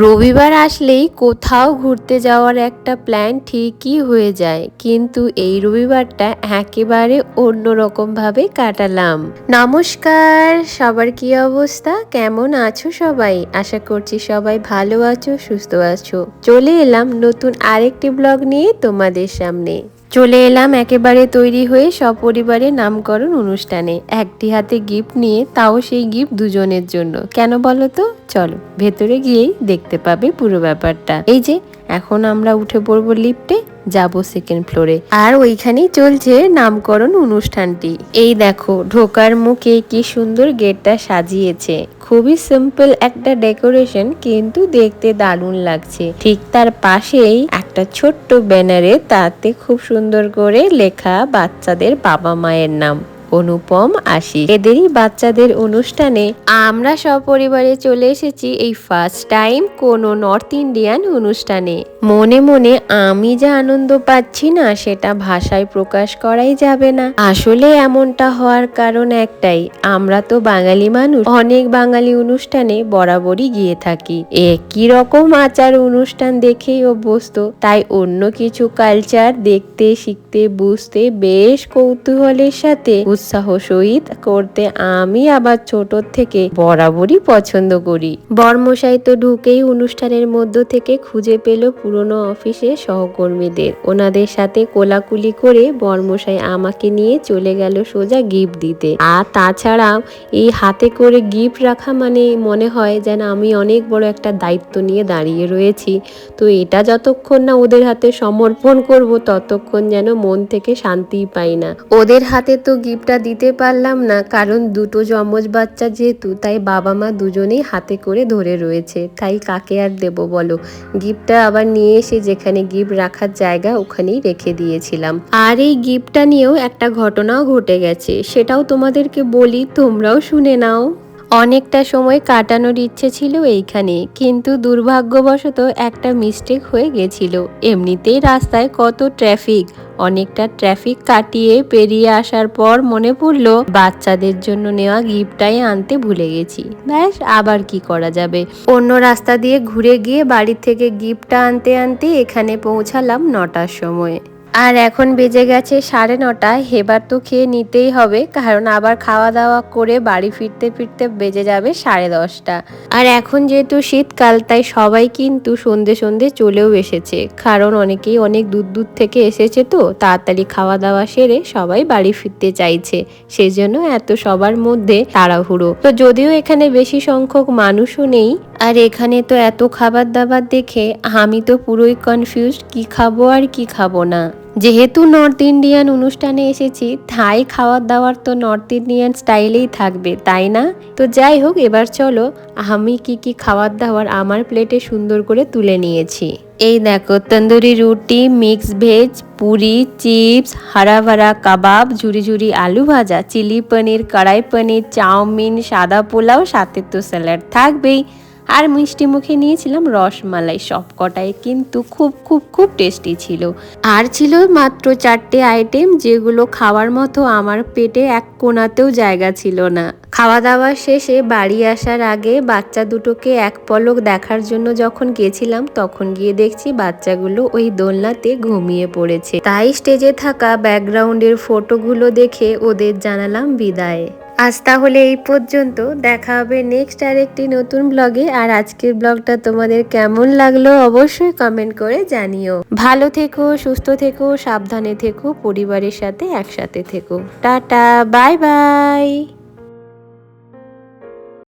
রবিবার আসলেই কোথাও ঘুরতে যাওয়ার একটা প্ল্যান ঠিকই হয়ে যায়, কিন্তু এই রবিবারটা একেবারে অন্যরকমভাবে কাটালাম। নমস্কার, সবার কি অবস্থা? কেমন আছো সবাই? আশা করছি সবাই ভালো আছো, সুস্থ আছো। চলে এলাম নতুন আরেকটি ব্লগ নিয়ে তোমাদের সামনে। চলে এলাম একেবারে তৈরি হয়ে সপরিবারে নামকরণ অনুষ্ঠানে। একটি হাতে গিফট নিয়ে তাও সেই গিফট দুজনের জন্য। কেন বলো তো? চলো, ভেতরে গিয়েই দেখতে পাবে পুরো ব্যাপারটা। এই যে, এখন আমরা উঠে পড়ব লিফটে, যাব সেকেন্ড ফ্লোরে আর ওইখানেই চলছে নামকরণ অনুষ্ঠানটি। এই দেখো, ঢোকার মুখে কি সুন্দর গেটটা সাজিয়েছে। খুবই সিম্পল একটা ডেকোরেশন কিন্তু দেখতে দারুণ লাগছে। ঠিক তার পাশেই একটা ছোট্ট ব্যানারে তাতে খুব সুন্দর করে লেখা বাচ্চাদের বাবা মায়ের নাম। অনুপম আসি এদেরই বাচ্চাদের অনুষ্ঠানে আমরা সপরিবারে চলে এসেছি এই ফার্স্ট টাইম কোনো নর্থ ইন্ডিয়ান অনুষ্ঠানে। মনে মনে আমি যা আনন্দ পাচ্ছি না, সেটা ভাষায় প্রকাশ করাই যাবে না। আসলে এমনটা হওয়ার কারণ একটাই, আমরা তো বাঙালি মানুষ। অনেক বাঙালি অনুষ্ঠানে বরাবরই গিয়ে থাকি। একই রকম আচার অনুষ্ঠান দেখেই অভ্যস্ত, তাই অন্য কিছু কালচার দেখতে, শিখতে, বুঝতে বেশ কৌতূহলের সাথে উৎসাহ সহিত করতে আমি আবার ছোট থেকে বরাবরই পছন্দ করি। বর্মশাই তো ঢুকেই অনুষ্ঠানের মধ্য থেকে খুঁজে পেল পুরনো অফিসে সহকর্মীদের। ওনাদের সাথে কোলাকুলি করে বর্মশাই আমাকে নিয়ে চলে গেল সোজা গিফট দিতে। আর তাছাড়াও এই হাতে করে গিফট রাখা মানে মনে হয় যেন আমি অনেক বড় একটা দায়িত্ব নিয়ে দাঁড়িয়ে রয়েছি। তো এটা যতক্ষণ না ওদের হাতে সমর্পণ করব, ততক্ষণ যেন মন থেকে শান্তি পাই না। ওদের হাতে তো গিফটটা দিতে পারলাম না, কারণ দুটো যমজ বাচ্চা যেহেতু, তাই বাবা মা দুজনেই হাতে করে ধরে রয়েছে। তাই কাকে আর দেব বলো? গিফটটা আবার নিয়ে এসে যেখানে গিফট রাখার জায়গা ওখানেই রেখে দিয়েছিলাম। আর এই গিফটটা নিয়েও একটা ঘটনাও ঘটে গেছে। সেটাও তোমাদেরকে বলি, তোমরাও শুনে নাও। অনেকটা সময় কাটানোর ইচ্ছে ছিল এইখানে, কিন্তু দুর্ভাগ্যবশত একটা মিস্টেক হয়ে গেছিল। এমনিতেই রাস্তায় কত ট্রাফিক অনেকটা ট্রাফিক কাটিয়ে পেরিয়ে আসার পর মনে পড়ল, বাচ্চাদের জন্য নেওয়া গিফটটাই আনতে ভুলে গেছি। ব্যাস, আবার কি করা যাবে? অন্য রাস্তা দিয়ে ঘুরে গিয়ে বাড়ি থেকে গিফটটা আনতে আনতে এখানে পৌঁছালাম নটার সময়। আর এখন বেজে গেছে সাড়ে নটা, এবার তো খেয়ে নিতেই হবে, কারণ আবার খাওয়া দাওয়া করে বাড়ি ফিরতে ফিরতে বেজে যাবে সাড়ে দশটা। আর এখন যেহেতু শীতকাল, তাই সবাই কিন্তু সন্ধে সন্ধে চলেও এসেছে, কারণ অনেকেই অনেক দূর দূর থেকে এসেছে তো, তাড়াতাড়ি খাওয়া দাওয়া সেরে সবাই বাড়ি ফিরতে চাইছে, সেজন্য এত সবার মধ্যে তাড়াহুড়ো। তো যদিও এখানে বেশি সংখ্যক মানুষও নেই, আর এখানে তো এত খাবার দাবার দেখে আমি তো পুরোই কনফিউজ কি খাব আর কি খাব না। যেহেতু নর্থ ইন্ডিয়ান অনুষ্ঠানে এসেছি থাই খাওয়ার দাওয়ার তো নর্থ ইন্ডিয়ান স্টাইলেই থাকবে, তাই না? তো যাই হোক, এবার চলো, আমি কি কি খাওয়ার দাওয়ার আমার প্লেটে সুন্দর করে তুলে নিয়েছি। এই দেখো, তন্দুরি রুটি মিক্স ভেজ পুরি চিপস হারা ভারা কাবাব, ঝুরি ঝুরি আলু ভাজা, চিলি পনির, কড়াই পনির, চাউমিন, সাদা পোলাও, সাথে তো স্যালাড থাকবেই। আর মিষ্টি মুখে নিয়েছিলাম রসমালাই সব কটাই কিন্তু খুব খুব খুব টেস্টি ছিল। আর ছিল মাত্র চারটে আইটেম যেগুলো খাওয়ার মতো আমার পেটে এক কোনাতেও জায়গা ছিল না। খাওয়া দাওয়া শেষে বাড়ি আসার আগে বাচ্চা দুটোকে এক পলক দেখার জন্য যখন গেছিলাম, তখন গিয়ে দেখছি বাচ্চাগুলো ওই দোলনাতে ঘুমিয়ে পড়েছে। তাই স্টেজে থাকা ব্যাকগ্রাউন্ডের ফটোগুলো দেখে ওদের জানালাম বিদায়। আজ তাহলে এই পর্যন্ত। দেখা হবে নেক্সট আর একটি নতুন ব্লগে আর আজকের ব্লগটা তোমাদের কেমন লাগল অবশ্যই কমেন্ট করে জানিও। ভালো থেকো, সুস্থ থেকো, সাবধানে থেকো, পরিবারের সাথে একসাথে থেকো। Tata bye bye